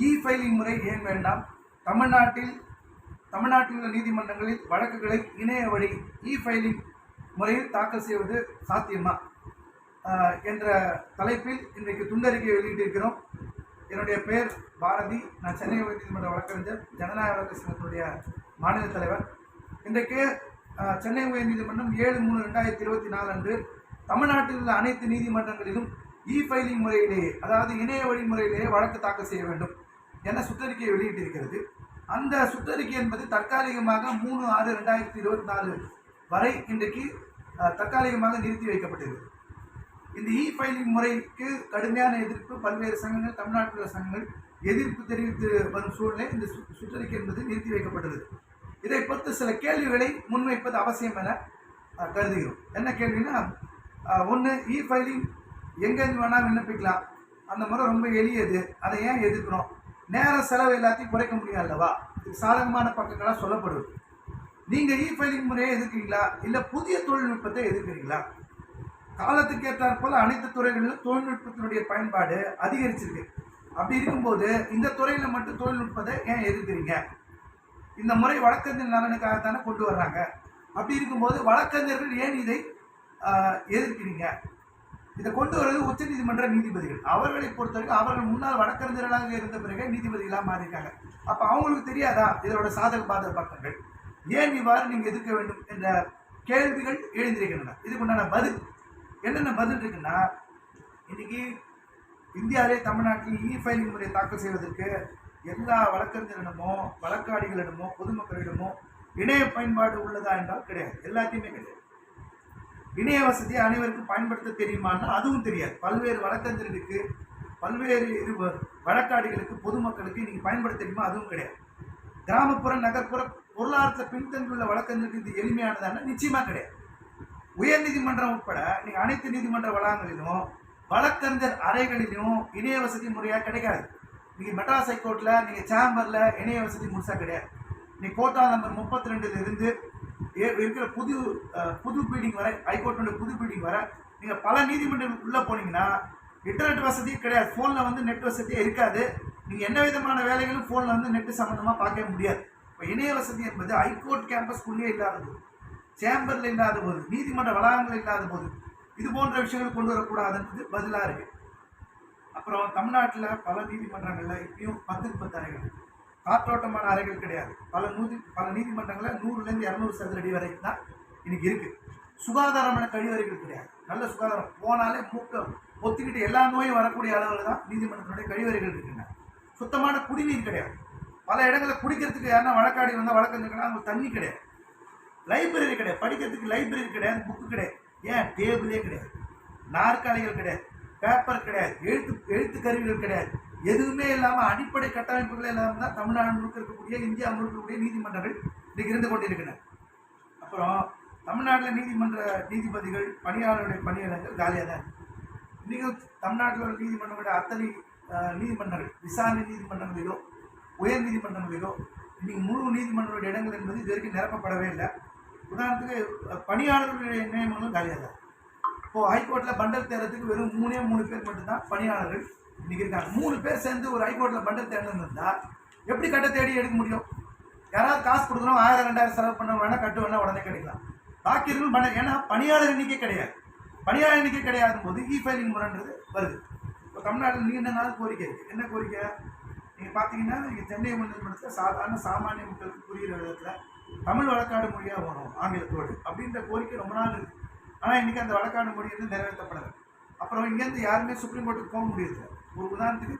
E filing முறை ஏன் வேண்டாம்? தமிழ்நாட்டில் தமிழ்நாட்டில் உள்ள நீதிமன்றங்களில் வழக்குகளை இணைய வழி இ ஃபைலிங் முறையில் தாக்கல் செய்வது சாத்தியமா? என்ற தலைப்பில் இன்றைக்கு துண்டறிக்கை வெளியிட்டிருக்கிறோம். என்னுடைய பெயர் பாரதி. நான் சென்னை உயர்நீதிமன்ற வழக்கறிஞர் ஜனநாயக வழக்கு சங்கத்தினுடைய மாநில தலைவர். இன்றைக்கு சென்னை உயர்நீதிமன்றம் ஏழு மூணு ரெண்டாயிரத்தி இருபத்தி நாலு அன்று தமிழ்நாட்டில் உள்ள அனைத்து நீதிமன்றங்களிலும் இ ஃபைலிங் முறையிலேயே அதாவது இணைய வழி முறையிலேயே வழக்கு தாக்கல் செய்ய வேண்டும். என சுற்றறிக்கையை வெளியிட்டிருக்கிறது. அந்த சுற்றறிக்கை என்பது தற்காலிகமாக மூணு ஆறு ரெண்டாயிரத்தி இருபத்தி நாலு வரை இன்றைக்கு தற்காலிகமாக நிறுத்தி வைக்கப்பட்டிருக்கு இந்த இ ஃபைலிங் முறைக்கு கடுமையான எதிர்ப்பு பல்வேறு சங்கங்கள் தமிழ்நாட்டில் உள்ள சங்கங்கள் எதிர்ப்பு தெரிவித்து வரும் சூழ்நிலை இந்த சு- சுற்றறிக்கை என்பது நிறுத்தி வைக்கப்பட்டது. இதை பொறுத்து சில கேள்விகளை முன்வைப்பது அவசியம் என கருதுகிறோம். என்ன கேள்வின்னா ஒன்று இ ஃபைலிங் எங்கேருந்து வேணால் விண்ணப்பிக்கலாம். அந்த முறை ரொம்ப எளியது. அதை ஏன் எதிர்க்கிறோம்? நேர செலவு எல்லாத்தையும் குறைக்க முடியும் அல்லவா? இது சாதகமான பக்கங்களாக சொல்லப்படுது. நீங்கள் இ ஃபைலிங் முறையை எதிர்க்கிறீங்களா? இல்லை புதிய தொழில்நுட்பத்தை எதிர்க்கிறீங்களா? காலத்துக்கு ஏற்றாற் போல அனைத்து துறைகளிலும் தொழில்நுட்பத்தினுடைய பயன்பாடு அதிகரிச்சிருக்கு. அப்படி இருக்கும்போது இந்த துறையில் மட்டும் தொழில்நுட்பத்தை ஏன் எதிர்க்கிறீங்க? இந்த முறை வழக்கறிஞர் நலனுக்காகத்தானே கொண்டு வர்றாங்க. அப்படி இருக்கும்போது வழக்கறிஞர்கள் ஏன் இதை எதிர்க்கிறீங்க? இதை கொண்டு வருவது உச்சநீதிமன்ற நீதிபதிகள். அவர்களை பொறுத்தவரைக்கும் அவர்கள் முன்னாள் வழக்கறிஞர்களாக இருந்த பிறகு நீதிபதிகளாக மாறியிருக்காங்க. அப்போ அவங்களுக்கு தெரியாதா? இதோட சாதக பாதக பக்கங்கள். ஏன் இவ்வாறு நீங்கள் எதிர்க்க வேண்டும் என்ற கேள்விகள் எழுந்திருக்கின்றன. இதுக்கு உண்டான பதில் என்னென்ன பதில் இருக்குன்னா இன்னைக்கு இந்தியாவிலே தமிழ்நாட்டில் இ ஃபைலிங் முறையை தாக்கல் செய்வதற்கு எல்லா வழக்கறிஞரிடமோ வழக்காடிகளிடமோ பொதுமக்களிடமோ இணைய பயன்பாடு உள்ளதா என்றால் கிடையாது. எல்லாத்தையுமே கிடையாது. இணைய வசதியை அனைவருக்கும் பயன்படுத்த தெரியுமான்னா அதுவும் தெரியாது. பல்வேறு வழக்கறிஞர்களுக்கு பல்வேறு இரு வழக்காடிகளுக்கு பொதுமக்களுக்கு நீங்கள் பயன்படுத்த தெரியுமா? அதுவும் கிடையாது. கிராமப்புற நகர்ப்புற பொருளாதாரத்தில் பின்தங்கியுள்ள வழக்கறிஞருக்கு இது எளிமையானதான நிச்சயமாக கிடையாது. உயர்நீதிமன்றம் உட்பட நீங்கள் அனைத்து நீதிமன்ற வளாகங்களிலும் வழக்கறிஞர் அறைகளிலும் இணைய வசதி முறையாக கிடைக்காது. நீங்கள் மெட்ராஸ் ஹைகோர்ட்டில் நீங்கள் சேம்பரில் இணைய வசதி முழுசாக கிடையாது. நீ கோட்டா நம்பர் முப்பத்தி ரெண்டுலேருந்து இருக்கிற புது புது பீடிங் வரை ஹைகோர்ட்டோட புது பீடிங் வர நீங்கள் பல நீதிமன்றங்கள் உள்ளே போனீங்கன்னா இன்டர்நெட் வசதியும் கிடையாது. ஃபோனில் வந்து நெட் வசதியே இருக்காது. நீங்கள் எந்த விதமான வேலைகளும் ஃபோனில் வந்து நெட்டு சம்மந்தமாக பார்க்க முடியாது. இப்போ இணைய வசதி என்பது ஹைகோர்ட் கேம்பஸ்க்குள்ளேயே இல்லாத போது சேம்பரில் இல்லாத போது நீதிமன்ற வளாகங்கள் இல்லாத போது இது போன்ற விஷயங்கள் கொண்டு வரக்கூடாதுன்றது பதிலாக இருக்குது அப்புறம் தமிழ்நாட்டில் பல நீதிமன்றங்களில் இப்பயும் பத்துக்கு பத்து அறைகள் காற்றோட்டமான அறைகள் கிடையாது. பல நூதி பல நீதிமன்றங்களில் நூறுலேருந்து இரநூறு சதுர அடி வரைக்கும் தான் இன்னைக்கு இருக்குது சுகாதாரமான கழிவறைகள் கிடையாது. நல்ல சுகாதாரம். போனாலே மூக்க ஒத்திக்கிட்டு எல்லா நோயும் வரக்கூடிய அளவில் தான் நீதிமன்றத்தினுடைய கழிவறைகள் இருக்கின்றன சுத்தமான குடிநீர் கிடையாது. பல இடங்களில் குடிக்கிறதுக்கு யாருன்னா வழக்காடி வந்தால் வழக்கறிஞர்களாக அவங்க தண்ணி கிடையாது. லைப்ரரி கிடையாது. படிக்கிறதுக்கு லைப்ரரி கிடையாது. புக்கு கிடையாது. ஏன்? டேபிளே கிடையாது. நாற்காலிகள் கிடையாது. பேப்பர் கிடையாது. எழுத்து எழுத்து கருவிகள் கிடையாது. எதுவுமே இல்லாமல் அடிப்படை கட்டமைப்புகளே இல்லாமல் தான் தமிழ்நாடு முழுக்க இருக்கக்கூடிய இந்தியா முழுக்க இருக்கக்கூடிய நீதிமன்றங்கள் இன்றைக்கு இருந்து கொண்டிருக்கின்றன. அப்புறம் தமிழ்நாட்டில் நீதிமன்ற நீதிபதிகள் பணியாளர்களுடைய பணியிடங்கள் காலியாக தான் இன்றைக்கும் தமிழ்நாட்டில் உள்ள நீதிமன்றங்களுடைய அத்தனை நீதிமன்றங்கள் விசாரணை நீதிமன்றங்களிலோ உயர் நீதிமன்றங்களிலோ இன்னைக்கு முழு நீதிமன்றங்களுடைய இடங்கள் என்பது இது வரைக்கும் நிரப்பப்படவே இல்லை. உதாரணத்துக்கு பணியாளர்களுடைய நியமனங்களும் காலியாக தான் இப்போது ஹைகோர்ட்டில் பண்டல் தேர்றதுக்கு வெறும் மூணே மூணு பேர் மட்டும்தான் பணியாளர்கள். இன்னைக்கு இருக்காங்க. மூணு பேர் சேர்ந்து ஒரு ஹைகோர்ட்டில் பண்டல் தேடணும்னு இருந்தால் எப்படி கட்ட தேடி எடுக்க முடியும்? யாராவது காசு கொடுக்கணும் ஆயிரம் ரெண்டாயிரம் செலவு பண்ண வேணா கட்டு வேணா உடனே கிடைக்கலாம் பாக்கி இருக்கும் பண்ண ஏன்னா பணியாளர் எண்ணிக்கை கிடையாது. பணியாளர் எண்ணிக்கை கிடையாது போது இ ஃபைலிங் முறைன்றது வருது. இப்போ தமிழ்நாட்டில் நீண்ட நாள் கோரிக்கை இருக்குது என்ன கோரிக்கை? நீங்கள் பார்த்தீங்கன்னா நீங்கள் சென்னை உயர்நீதிமன்றத்தில் சாதாரண சாமானிய மக்களுக்கு புரிகிற விதத்தில் தமிழ் வழக்காடு மொழியாக வரும் ஆங்கிலத்தோடு அப்படின்ற கோரிக்கை ரொம்ப நாள் இருக்குது ஆனால் இன்றைக்கி அந்த வழக்காடு மொழி வந்து நிறைவேற்றப்படலை. அப்புறம் இங்கேருந்து யாருமே சுப்ரீம் கோர்ட்டுக்கு போக முடியல ஒரு உதாரணத்துக்கு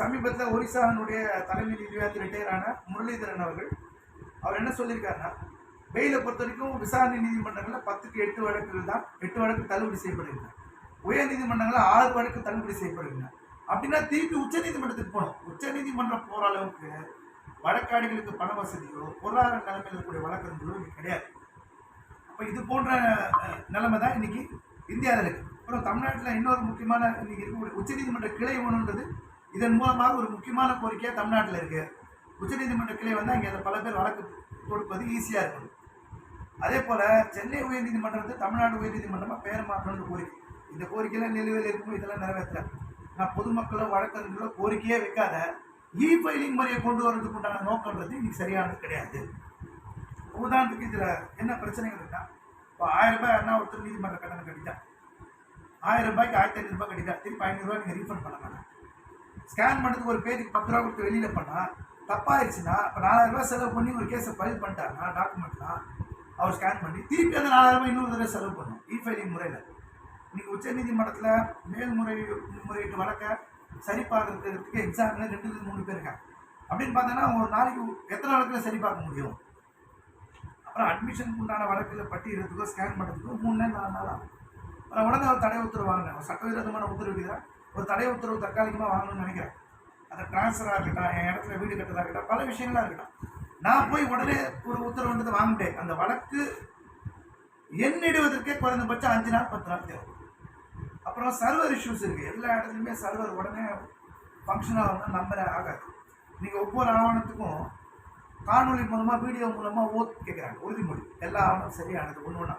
சமீபத்தில் ஒரிசாவினுடைய தலைமை நீதிபதி ரிட்டையர் ஆன முரளிதரன் அவர்கள் அவர் என்ன சொல்லியிருக்காருன்னா பெயிலை பொறுத்த வரைக்கும் விசாரணை நீதிமன்றங்களில் பத்துக்கு எட்டு வழக்குகள் தான் எட்டு வழக்கு தள்ளுபடி செய்யப்படுகின்றன. உயர் நீதிமன்றங்களில் ஆறு வழக்கு தள்ளுபடி செய்யப்படுகின்றன. அப்படின்னா திருப்பி உச்ச நீதிமன்றத்துக்கு போகணும். உச்ச நீதிமன்றம் போகிற அளவுக்கு வழக்காடிகளுக்கு பண வசதியோ பொருளாதார நிலைமையில் இருக்கக்கூடிய வழக்கங்களோ இங்கே கிடையாது. அப்போ இது போன்ற நிலைமை தான் இன்னைக்கு இந்தியாவில் இருக்குது அப்புறம் தமிழ்நாட்டில் இன்னொரு முக்கியமான இன்றைக்கி இருக்கக்கூடிய உச்சநீதிமன்ற கிளை ஒன்றுன்றது. இதன் மூலமாக ஒரு முக்கியமான கோரிக்கையாக தமிழ்நாட்டில் இருக்குது உச்சநீதிமன்ற கிளை வந்தால் இங்கே பல பேர் வழக்கு கொடுப்பது ஈஸியாக இருக்கும். அதே போல் சென்னை உயர்நீதிமன்றம் தமிழ்நாடு உயர்நீதிமன்றமாக பெயர் மாற்றணும்னு கோரிக்கை. இந்த கோரிக்கையெல்லாம் நிலுவையில் இருக்கும் இதெல்லாம் நிறைவேற்றல. நான் பொதுமக்களோ வழக்கறிஞர்களோ கோரிக்கையே வைக்காத. இ ஃபைலிங் முறையை கொண்டு வரதுக்கு உண்டான நோக்கம்ன்றது இன்னைக்கு சரியானது கிடையாது. உதாரணத்துக்கு இதில் என்ன பிரச்சனைகள் இருக்குன்னா இப்போ ஆயிரம் ரூபாய் என்ன ஒருத்தர் நீதிமன்ற கட்டணம் கட்டிட்டா. ஆயிரம் ரூபாய்க்கு ஆயிரத்தி ஐநூறுபா கட்டிட்டா. திருப்பி ஐநூறுரூவா நீங்கள் ரீஃபண்ட் பண்ண வேணாம். ஸ்கேன் பண்ணுறதுக்கு ஒரு பேருக்கு பத்து ரூபா கொடுத்து வெளியில் பண்ணால் தப்பாயிருச்சுன்னா இப்போ நாலாயிரம் ரூபாய் செலவு பண்ணி ஒரு கேஸை ஃபைல் பண்ணிட்டாருன்னா டாக்குமெண்ட்லாம் அவர் ஸ்கேன் பண்ணி திருப்பி அந்த நாலாயிரம் ரூபாய் இன்னொரு தடவை செலவு பண்ணும். இ ஃபைலிங் முறையில் இன்றைக்கி உச்சநீதிமன்றத்தில் மேல்முறை முறையீட்டு வழக்க சரி பார்க்கறதுக்கு எக்ஸாமில் ரெண்டு மூணு பேர் இருக்காங்க. அப்படின்னு பார்த்தோன்னா ஒரு நாளைக்கு எத்தனை வழக்கில் சரி பார்க்க முடியும்? அப்புறம் அட்மிஷனுக்கு உண்டான வழக்கில் பட்டியலுக்கோ ஸ்கேன் பண்ணுறதுக்கோ மூணு நாள் நாலு நாள் ஆகும். அப்புறம் உடனே அவர் தடை உத்தரவு வாங்கினேன் ஒரு சட்டவிரோதமான உத்தரவு விதிதான் ஒரு தடை உத்தரவு தற்காலிகமாக வாங்கணும்னு நினைக்கிறேன். அதை ட்ரான்ஸ்ஃபராக இருக்கட்டும் என் இடத்துல வீடு கட்டதாக இருக்கட்டும் பல விஷயங்களா இருக்கட்டும். நான் போய் உடனே ஒரு உத்தரவுன்றது வாங்கிட்டேன். அந்த வழக்கு எண்ணிடுவதற்கே குறைந்தபட்சம் அஞ்சு நாள் பத்து நாள் தேவை. அப்புறம் சர்வர் இஷ்யூஸ் இருக்குது எல்லா இடத்துலையுமே சர்வர் உடனே ஃபங்க்ஷன் ஆகணும்னா நம்பரே ஆகாது. நீங்கள் ஒவ்வொரு ஆவணத்துக்கும் காணொலி மூலமாக வீடியோ மூலமாக ஓட் கேட்குறாங்க உறுதிமொழி எல்லா ஆவணம் சரியானது ஒன்று ஒன்றா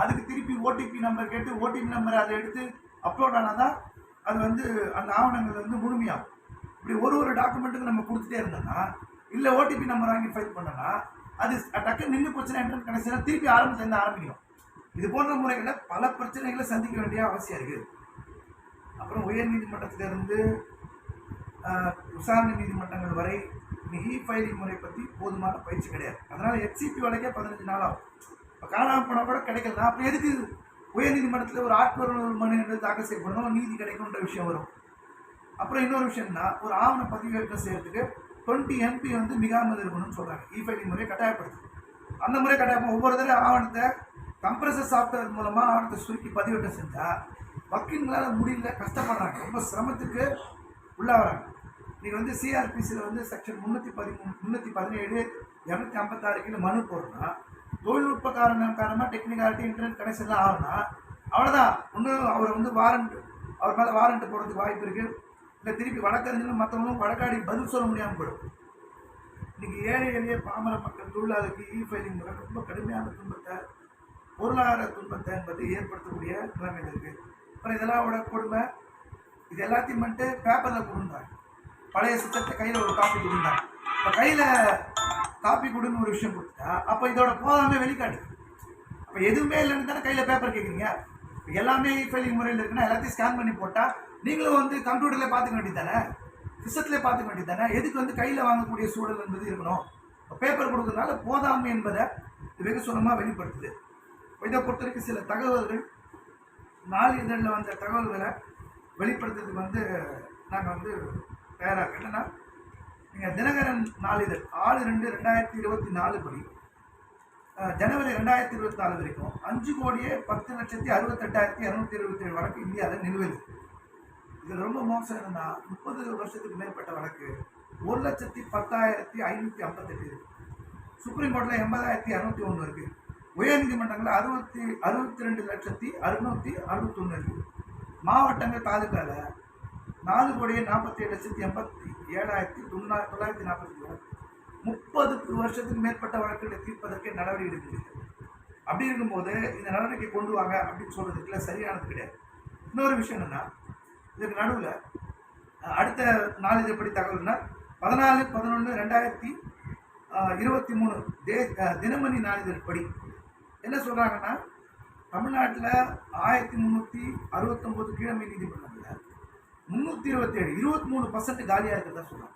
அதுக்கு திருப்பி ஓடிபி நம்பர் கேட்டு ஓடிபி நம்பர் அதை எடுத்து அப்லோட் ஆனால் தான் அது வந்து அந்த ஆவணங்கள் வந்து முழுமையாகும். இப்படி ஒரு ஒரு டாக்குமெண்ட்டுக்கு நம்ம கொடுத்துட்டே இருந்தோம்னா இல்லை ஓடிபி நம்பர் வாங்கி ஃபைல் பண்ணோம்னா அது டக்குன்னு நின்று போச்சுன்னா என்ட்ரன் கடைசியில் திருப்பி ஆரம்பிச்சிலேருந்து ஆரம்பிக்கணும் இது போன்ற முறைகளில் பல பிரச்சனைகளை சந்திக்க வேண்டிய அவசியம் இருக்குது. அப்புறம் உயர் நீதிமன்றத்திலிருந்து விசாரணை நீதிமன்றங்கள் வரை இ ஃபைலிங் முறை பற்றி போதுமான பயிற்சி கிடையாது. அதனால் ஹெச்சிபி வழக்கே பதினஞ்சு நாள் ஆகும். இப்போ காணாம போனால் கூட கிடைக்கல அப்புறம் எதுக்கு உயர்நீதிமன்றத்தில் ஒரு ஆட்பொருள் மனு என்று தாக்கல் செய்யப்படணும். நீதி கிடைக்கும்ன்ற விஷயம் வரும். அப்புறம் இன்னொரு விஷயம்னா ஒரு ஆவண பதிவேற்றம் செய்யறதுக்கு டுவெண்ட்டி எம்பி வந்து மிகாமல் இருக்கணும்னு சொல்கிறாங்க இ e ஃபைலிங் முறையை கட்டாயப்படுத்து அந்த முறை கட்டாயம் ஒவ்வொரு தடவை ஆவணத்தை கம்ப்ரஸர் சாஃப்ட்வேர் மூலமாக ஆவணத்தை சுருக்கி பதிவேற்றம் செஞ்சால் வக்கீல்களால் முடியல கஷ்டப்படுறாங்க. ரொம்ப சிரமத்துக்கு உள்ளாகிறாங்க. நீங்கள் வந்து சிஆர்பிசியில் வந்து செக்ஷன் முந்நூற்றி பதிமூணு முந்நூற்றி பதினேழு இரநூத்தி ஐம்பத்தாறு கீழே மனு போடுறோம்னா தொழில்நுட்ப காரணம் காரணமாக டெக்னிக்காலிட்டி இன்டர்நெட் கனெக்ஷன்லாம் ஆகும்னா அவ்வளோதான் ஒன்றும் அவர் வந்து வாரண்ட் அவர் மேலே வாரண்ட் போடுறதுக்கு வாய்ப்பு இருக்குது இல்லை திருப்பி வழக்கறிஞர்களும் மற்றவங்களும் வழக்காடி பதில் சொல்ல முடியாமல் போயிடும். இன்றைக்கி ஏழை எளிய பாமர மக்கள் தொழிலாளருக்கு இ ஃபைலிங் முறை ரொம்ப கடுமையான துன்பத்தை பொருளாதார துன்பத்தை என்பது ஏற்படுத்தக்கூடிய நிலைமையில் இருக்குது அப்புறம் இதெல்லாம் விட கொடுமை இது எல்லாத்தையும் வந்துட்டு பேப்பரில் கொடுந்தாங்க பழைய சித்தத்தை கையில் ஒரு காப்பி கொடுத்தாங்க. இப்போ கையில் காப்பி கொடுன்னு ஒரு விஷயம் கொடுத்தா அப்போ இதோட போதாமே வெளிக்காட்டு. அப்போ எதுவுமே இல்லைன்னு தானே கையில் பேப்பர் கேட்குறீங்க எல்லாமே ஃபைலிங் முறையில் இருக்குன்னா எல்லாத்தையும் ஸ்கேன் பண்ணி போட்டால் நீங்களும் வந்து கம்ப்யூட்டரில் பார்த்துக்க வேண்டியது தானே சிஸ்டத்திலே பார்த்துக்க வேண்டியது தானே எதுக்கு வந்து கையில் வாங்கக்கூடிய சூழல் என்பது இருக்கணும். பேப்பர் கொடுக்கறதுனால போதாமை என்பதை இது வெகு சுலமாக வெளிப்படுத்துது. இதை பொறுத்தவரைக்கும் சில தகவல்கள் நாளிதழில் வந்த தகவல்களை வெளிப்படுத்துறதுக்கு வந்து நாங்கள் வந்து தயாராக என்னென்னா நீங்கள் தினகரன் நாளிதழ் ஆறு ரெண்டு ரெண்டாயிரத்தி இருபத்தி நாலு படி ஜனவரி ரெண்டாயிரத்தி இருபத்தி நாலு வரைக்கும் அஞ்சு கோடியே பத்து லட்சத்தி அறுபத்தெட்டாயிரத்தி இரநூத்தி இருபத்தி ஏழு வழக்கு இந்தியாவில் நிலுவையில். இதில் இது ரொம்ப மோசம் என்னன்னா முப்பது வருஷத்துக்கு மேற்பட்ட வழக்கு ஒரு லட்சத்தி பத்தாயிரத்தி ஐநூற்றி ஐம்பத்தெட்டு இருக்குது சுப்ரீம் கோர்ட்டில் எண்பதாயிரத்தி இரநூத்தி ஒன்று இருக்குது உயர்நீதிமன்றங்களில் அறுபத்தி அறுபத்தி ரெண்டு லட்சத்தி அறுநூற்றி அறுபத்தொன்று இருக்குது மாவட்டங்கள் தாலுக்காவில் நாலு கோடியே நாற்பத்தி ஏழு லட்சத்தி எண்பத்தி ஏழாயிரத்தி தொண்ணா தொள்ளாயிரத்தி நாற்பத்தி ஏழு. முப்பது வருஷத்துக்கு மேற்பட்ட வழக்குகளை தீர்ப்பதற்கே நடவடிக்கை எடுக்கிறது அப்படி இருக்கும்போது இந்த நடவடிக்கை கொண்டு வாங்க அப்படின்னு சொல்றதுக்குள்ள சரியானது கிடையாது. இன்னொரு விஷயம் என்னென்னா இதுக்கு நடுவில் அடுத்த நாளிதழ்படி தகவல்னா பதினாலு பதினொன்று ரெண்டாயிரத்தி இருபத்தி மூணு தே தினமணி நாளிதழ் படி என்ன சொல்கிறாங்கன்னா தமிழ்நாட்டில் ஆயிரத்தி முந்நூற்றி அறுபத்தொம்போது கீழமை நீதிமன்றம். முந்நூற்றி இருபத்தேழு இருபத்தி மூணு பர்சன்ட் காலியாக இருக்கிறதா சொல்கிறாங்க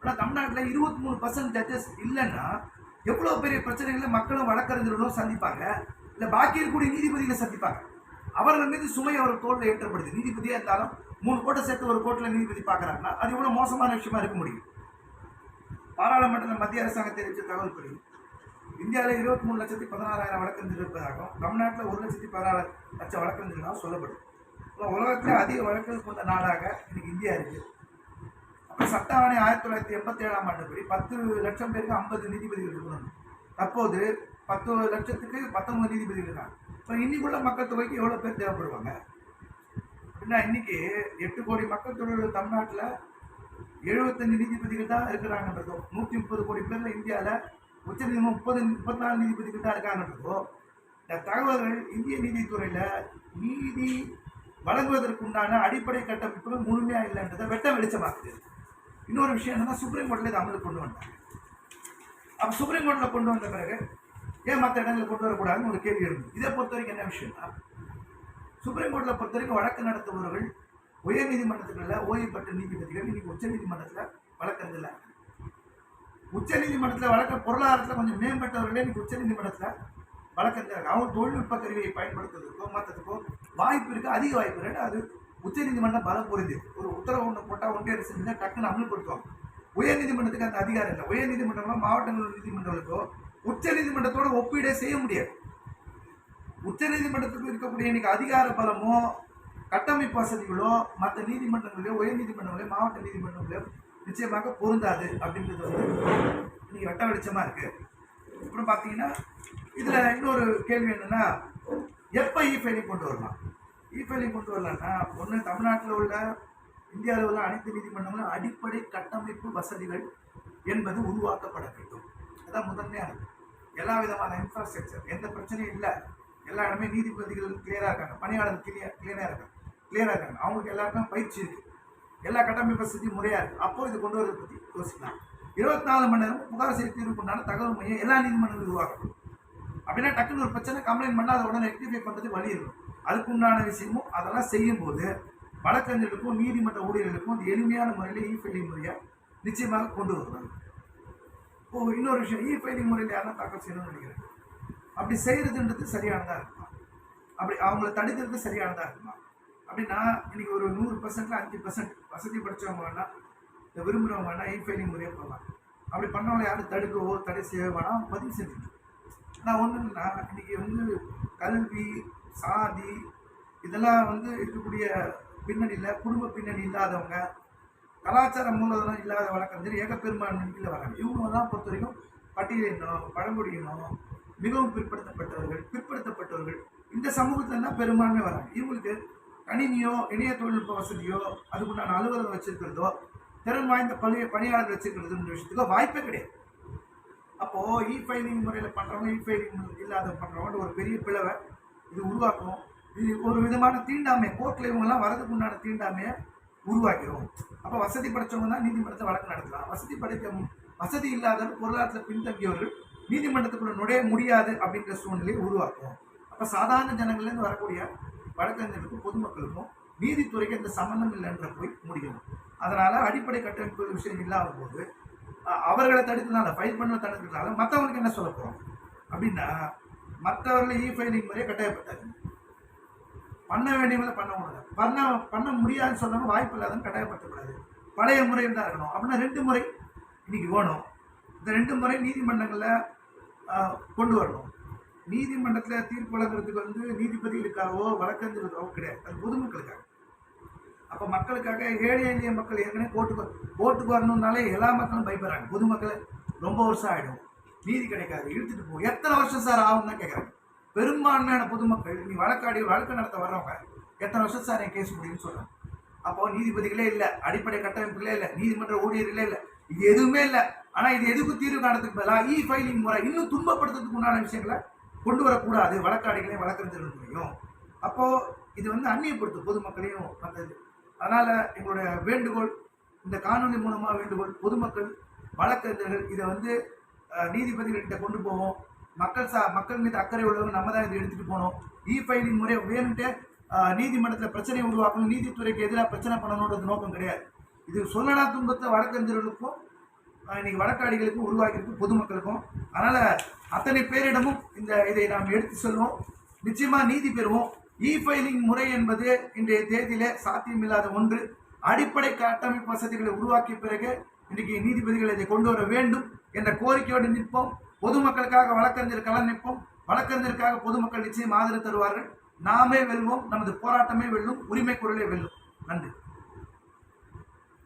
ஆனால் தமிழ்நாட்டில் இருபத்தி மூணு பர்சன்ட் ஜட்ஜஸ் இல்லைன்னா எவ்வளோ பெரிய பிரச்சனைகளை மக்களும் வழக்கறிஞர்களும் சந்திப்பாங்க? இல்லை பாக்கி இருக்கக்கூடிய நீதிபதிகளை சந்திப்பாங்க. அவர்கள் மீது சுமை அவர் தோளில் ஏற்றப்படுது நீதிபதியாக இருந்தாலும் மூணு கோட்டை சேர்த்து ஒரு கோட்டில் நீதிபதி பார்க்குறாங்கன்னா அது எவ்வளோ மோசமான விஷயமா இருக்க முடியும்? பாராளுமன்றத்தில் மத்திய அரசாங்கம் தெரிவித்த தகவல் படி இந்தியாவில் இருபத்தி மூணு லட்சத்தி பதினாறாயிரம் வழக்கறிஞர் இருப்பதாகவும் தமிழ்நாட்டில் ஒரு லட்சத்தி பதினாறு லட்சம் வழக்கறிஞர்களாக சொல்லப்படுது. உலகத்தில் அதிக வழக்குகள் கொண்ட நாடாக இன்னைக்கு இந்தியா இருக்குது அப்புறம் சட்ட ஆணையம் ஆயிரத்தி தொள்ளாயிரத்தி எண்பத்தி ஏழாம் ஆண்டு பத்து லட்சம் பேருக்கு ஐம்பது நீதிபதிகள் இருக்கணும். தற்போது பத்து லட்சத்துக்கு பத்தொன்பது நீதிபதிகள் இருக்காங்க. இப்போ இன்னைக்குள்ள மக்கள் தொகைக்கு எவ்வளோ பேர் தேவைப்படுவாங்க? அப்படின்னா இன்னைக்கு எட்டு கோடி மக்கள் தொகை தமிழ்நாட்டில் எழுபத்தஞ்சு நீதிபதிகள் தான் இருக்கிறாங்கன்றதோ நூற்றி முப்பது கோடி பேரில் இந்தியாவில் உச்சநீதிமன்றம் முப்பது முப்பத்தி நாலு நீதிபதிகள் தான் இருக்காங்கன்றதோ இந்த தகவல்கள் இந்திய நீதித்துறையில் நீதி வழங்குவதற்குண்டான அடிப்படை கட்டமைப்புகள் முழுமையாக இல்லைன்றதை வெட்ட வெளிச்சமாக்குது இன்னொரு விஷயம் என்னன்னா சுப்ரீம் கோர்ட்டில் இதை அமலுக்கு கொண்டு வந்தாங்க. அப்போ சுப்ரீம் கோர்ட்டில் கொண்டு வந்த பிறகு ஏன் மற்ற இடங்களில் கொண்டு வரக்கூடாதுன்னு ஒரு கேள்வி இருந்தது இதை பொறுத்த வரைக்கும் என்ன விஷயம்னா சுப்ரீம் கோர்ட்டில் பொறுத்த வரைக்கும் வழக்கு நடத்துபவர்கள் உயர் நீதிமன்றத்துக்குள்ள ஓய்வு பெற்ற நீதிபதிகள் இன்னைக்கு உச்ச நீதிமன்றத்தில் வழக்கறிஞர்கள் உச்ச நீதிமன்றத்தில் வழக்க பொருளாதாரத்தில் கொஞ்சம் மேம்பட்டவர்களே இன்னைக்கு உச்ச நீதிமன்றத்தில் வழக்கறிஞர்கள் அவங்க தொழில்நுட்ப கருவியை பயன்படுத்துறதுக்கோ மற்றதுக்கோ வாய்ப்பு இருக்குது அதிக வாய்ப்பு இருக்குது அது உச்ச நீதிமன்றம் பலம் புரிந்து ஒரு உத்தரவு ஒன்று போட்டால் ஒன்றிய அரசு செஞ்சால் டக்குன்னு அமல்படுத்துவாங்க. உயர்நீதிமன்றத்துக்கு அந்த அதிகாரம் இல்லை. உயர் மாவட்டங்கள் நீதிமன்றங்களுக்கோ உச்ச நீதிமன்றத்தோட ஒப்பீடே செய்ய முடியாது. உச்ச நீதிமன்றத்துக்கு இருக்கக்கூடிய இன்னைக்கு அதிகார பலமோ கட்டமைப்பு வசதிகளோ மற்ற நீதிமன்றங்களிலோ உயர்நீதிமன்றங்களையோ மாவட்ட நீதிமன்றங்களோ நிச்சயமாக பொருந்தாது அப்படின்றது வந்து இன்னைக்கு வெட்ட வெளிச்சமாக இருக்குது அப்புறம் பார்த்தீங்கன்னா இதில் இன்னொரு கேள்வி என்னன்னா எப்போ இ e ஃபைலிங் கொண்டு வரலாம்? E இ ஃபைலிங் கொண்டு வரலாம்னா ஒன்று தமிழ்நாட்டில் உள்ள இந்தியாவில் உள்ள அனைத்து நீதிமன்றங்களும் அடிப்படை கட்டமைப்பு வசதிகள் என்பது உருவாக்கப்பட வேண்டும். அதான் முதன்மையானது. எல்லா விதமான இன்ஃப்ராஸ்ட்ரக்சர் எந்த பிரச்சனையும் இல்லை. எல்லா இடமே நீதிபதிகள் கிளியராக இருக்காங்க. பணியாளர் கிளியர் கிளியராக இருக்காங்க. கிளியராக இருக்காங்க. அவங்களுக்கு எல்லாருக்கும் பயிற்சி இருக்குது எல்லா கட்டமைப்பு வசதியும் முறையாக இருக்குது அப்போ இது கொண்டு வரதை பற்றி யோசிக்கலாம். இருபத்தி நாலு மணி நேரம் புகார் செய்தி தீர்வுக்குண்டான தகவல் மையம் எல்லா நீதிமன்றங்களும் உருவாக்கணும் அப்படின்னா டக்குன்னு ஒரு பிரச்சனை கம்ப்ளைண்ட் பண்ணால் அதை உடனே ரெக்டிஃபை பண்ணுறது வழி இருக்கும். அதுக்கு உண்டான விஷயமும் அதெல்லாம் செய்யும்போது வழக்கறிஞர்களுக்கும் நீதிமன்ற ஊழியர்களுக்கும் அது எளிமையான முறையில் இ ஃபைலிங் முறையை நிச்சயமாக கொண்டு வருவாங்க. இப்போ இன்னொரு விஷயம் இ ஃபைலிங் முறையில் யாரும் தாக்கல் செய்யணும்னு நினைக்கிறேன் அப்படி செய்கிறதுன்றது சரியானதாக இருக்குமா? அப்படி அவங்கள தடுக்கிறது சரியானதாக இருக்குமா? அப்படின்னா இன்னைக்கு ஒரு நூறு பர்சன்ட்ல அஞ்சு பர்சன்ட் வசதி படித்தவங்க வேணா இந்த விரும்புகிறவங்க வேணா இ ஃபைலிங் முறையாக பண்ணலாம் அப்படி பண்ணவங்களை யாரும் தடுக்கவோ தடை செய்ய வேணாம் பதிவு செஞ்சுக்கணும் நான் ஒன்றுன்னா இன்றைக்கி வந்து கல்வி சாதி இதெல்லாம் வந்து இருக்கக்கூடிய பின்னணியில் குடும்ப பின்னணி இல்லாதவங்க கலாச்சார மூலதனம் இல்லாத வழக்கறிஞர் ஏகப்பெரும்பான்மை வராங்க. இவங்க தான் பொறுத்த வரைக்கும் பட்டியலினம் பழங்குடியினம் மிகவும் பிற்படுத்தப்பட்டவர்கள் பிற்படுத்தப்பட்டவர்கள். இந்த சமூகத்தில் தான் பெரும்பான்மை வராங்க. இவங்களுக்கு கணினியோ இணைய தொழில்நுட்ப வசதியோ அதுக்குண்டான அலுவலகம் வச்சிருக்கிறதோ திறன் வாய்ந்த பணி பணியாளர் வச்சிருக்கிறதுன்ற விஷயத்துக்கோ வாய்ப்பே கிடையாது. அப்போ இ ஃபைலிங் முறையில் பண்ணுறவங்க இ ஃபைலிங் இல்லாத பண்ணுறவங்க ஒரு பெரிய பிளவை இது உருவாக்கும். இது ஒரு விதமான தீண்டாமை. கோர்ட்டில் இவங்கெல்லாம் வரதுக்கு உண்டான தீண்டாமையை உருவாக்கிடும் அப்போ வசதி படைத்தவங்க தான் நீதிமன்றத்தை வழக்கு நடத்தலாம். வசதி படைக்க வசதி இல்லாதவர் பொருளாதாரத்தில் பின்தங்கியவர்கள் நீதிமன்றத்துக்குள்ள நுழைய முடியாது அப்படின்ற சூழ்நிலையை உருவாக்கும். அப்போ சாதாரண ஜனங்கள்லேருந்து வரக்கூடிய வழக்கறிஞர்களுக்கும் பொதுமக்களுக்கும் நீதித்துறைக்கு எந்த சம்மந்தம் இல்லைன்ற போய் முடியும். அதனால் அடிப்படை கட்டமைப்பு விஷயம் இல்லாத போது அவர்களை தடுக்கிறதுனால ஃபைல் பண்ண தடுக்கிறதுனால மற்றவங்களுக்கு என்ன சொல்ல போகிறோம் அப்படின்னா மற்றவர்களை இ ஃபைலிங் முறையை கட்டாயப்பட்டாங்க பண்ண வேண்டியவங்களை பண்ண முடியாது பண்ண பண்ண முடியாதுன்னு சொன்னவங்க வாய்ப்பு இல்லாதவங்க கட்டாயப்படுத்தக்கூடாது. பழைய முறையில் தான் இருக்கணும். அப்படின்னா ரெண்டு முறை இன்னைக்கு வேணும். இந்த ரெண்டு முறை நீதிமன்றங்களில் கொண்டு வரணும். நீதிமன்றத்தில் தீர்ப்பு வழங்குறதுக்கு வந்து நீதிபதிகளுக்காகவோ வழக்கறிஞர்களுக்காகவோ கிடையாது. அது பொதுமக்களுக்காக. அப்போ மக்களுக்காக ஏழை எளிய மக்கள் ஏற்கனவே கோர்ட்டுக்கு கோர்ட்டுக்கு வரணும்னாலே எல்லா மக்களும் பயப்படுறாங்க. பொதுமக்கள் ரொம்ப வருஷம் ஆகிடும் நீதி கிடைக்காது. இழுத்துட்டு போகும் எத்தனை வருஷம் சார் ஆகும் தான் கேட்குறாங்க பெரும்பான்மையான பொதுமக்கள் நீ வழக்காடி வழக்கு நடத்த வர்றவங்க எத்தனை வருஷம் சார் என் கேஸ் முடியும்னு சொல்கிறாங்க அப்போ நீதிபதிகளே இல்லை அடிப்படை கட்டமைப்புகளே இல்லை நீதிமன்ற ஊழியர்களே இல்லை இது எதுவுமே இல்லை. ஆனால் இது எதுக்கு தீர்வு காணத்துக்கு பதிலாக இ ஃபைலிங் முறை இன்னும் துன்பப்படுத்துறதுக்கு உண்டான விஷயங்களை கொண்டு வரக்கூடாது. வழக்காடிகளையும் வழக்கறிஞர்களையும் அப்போது இது வந்து அந்நியப்படுத்தும். பொதுமக்களையும் வந்தது அதனால் எங்களுடைய வேண்டுகோள் இந்த காணொலி மூலமாக வேண்டுகோள் பொதுமக்கள் வழக்கறிஞர்கள் இதை வந்து நீதிபதிகள்கிட்ட கொண்டு போவோம். மக்கள் சா மக்கள் மீது அக்கறை உள்ளவங்க நம்ம தான் இதை எடுத்துகிட்டு போகணும். இ ஃபைலிங் முறை வேணுன்ட்டு நீதிமன்றத்தில் பிரச்சனை உருவாக்கணும். நீதித்துறைக்கு எதிராக பிரச்சனை பண்ணணுன்றது நோக்கம் கிடையாது. இது சொல்லடா துன்பத்தை வழக்கறிஞர்களுக்கும் இன்னைக்கு வழக்காடிகளுக்கும் உருவாக்கியிருக்கு பொதுமக்களுக்கும். அதனால் அத்தனை பேரிடமும் இந்த இதை நாம் எடுத்து செல்வோம். நிச்சயமாக நீதி பெறுவோம். இ ஃபைலிங் முறை என்பது இன்றைய தேதியிலே சாத்தியமில்லாத ஒன்று. அடிப்படை கட்டமைப்பு வசதிகளை உருவாக்கிய பிறகு இன்றைக்கு நீதிபதிகள் இதை கொண்டு வர வேண்டும் என்ற கோரிக்கையோடு நிற்போம். பொதுமக்களுக்காக வழக்கறிஞர் களம் நிற்போம். வழக்கறிஞருக்காக பொதுமக்கள் நிச்சயம் ஆதரவு தருவார்கள். நாமே வெல்வோம். நமது போராட்டமே வெல்லும். உரிமை குரலே வெல்லும். நன்றி.